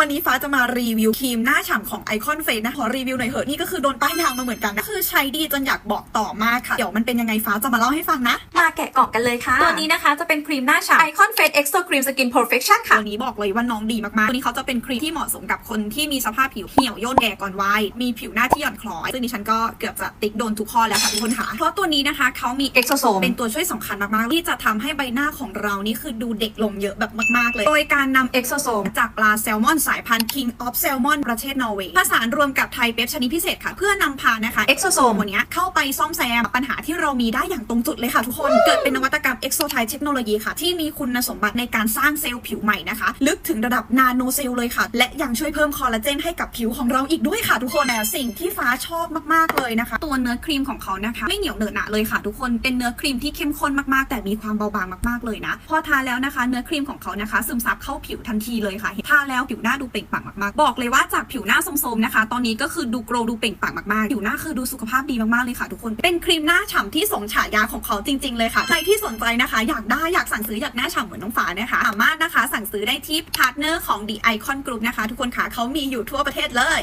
วันนี้ฟ้าจะมารีวิวครีมหน้าฉ่ำของไอคอนเฟสนะ ขอรีวิวหน่อยเหอะนี่ก็คือโดนป้ายยางมาเหมือนกันนะ คือใช้ดีจนอยากบอกต่อมากค่ะ เดี๋ยวมันเป็นยังไงฟ้าจะมาเล่าให้ฟังนะ มาแกะกล่องกันเลยค่ะ ตัวนี้นะคะจะเป็นครีมหน้าฉ่ำ Icon Face Extra Cream Skin Perfection ค่ะ ตัวนี้บอกเลยว่าน้องดีมากๆ ตัวนี้เขาจะเป็นครีมที่เหมาะสมกับคนที่มีสภาพผิวเหี่ยวย่นแก่ก่อนวัย มีผิวหน้าที่หย่อนคล้อย ซึ่งดิฉันก็เกือบจะติ๊กโดนทุกข้อแล้วค่ะทุกคนค่ะ เพราะตัวนี้นะคะเขามี Exosome เป็นตัวช่วยสำคัญมากๆที่จะทำให้ใบหน้าของเรานี่คือดูเด็กลงเยอะแบบมากๆเลย โดยการนำ Exosome จากปลาแซลมอนสายพันธุ์ King of Salmon ประเทศนอร์เวย์ผสานรวมกับไทยเปปชนิดพิเศษค่ะ เพื่อนำพานะคะ Exosome ตัวนี้เข้าไปซ่อมแซมปัญหาที่เรามีได้อย่างตรงจุดเลยค่ะทุกคน เกิดเป็นนวัตกรรม Exo t y เทคโนโลยีค่ะ ที่มีคุณสมบัติในการสร้างเซลล์ผิวใหม่นะคะ ลึกถึงระดับนาโนเซลล์เลยค่ะ และยังช่วยเพิ่มคอลลาเจนให้กับผิวของเราอีกด้วยค่ะทุกคนแต่สิ่งที่ฟ้าชอบมากๆเลยนะคะ ตัวเนื้อครีมของเขานะคะ ไม่เหนียวเหนอะหนะเลยค่ะ ทุกคนเป็นเนื้อครีมที่เข้มข้นมากๆ แต่มีความเบาบางมากๆเลยนะ พอทาแล้วนะคะ เนื้อครีมของเขานะคะ ซึมซับเข้าผิวทันทีเลยค่ะทาแล้วผิวหน้าดูเปล่งปลั่งมากๆ บอกเลยว่าจากผิวหน้าโสมๆนะคะ ตอนนี้ก็คือดูโกรดูเปล่งปลั่งมากๆผิวหน้าคือดูสุขภาพดีมากๆเลยค่ะทุกคนเป็นครีมหน้าฉ่ำที่สมฉายาของเขาจริง ๆ เลยค่ะใครที่สนใจนะคะ อยากได้อยากสั่งซื้ออยากหน้าฉ่ำเหมือนน้องฟ้านะคะสามารถนะคะ สั่งซื้อได้ที่พาร์ทเนอร์ของ The Icon Group นะคะ ทุกคนค่ะเขามีอยู่ทั่วประเทศเลย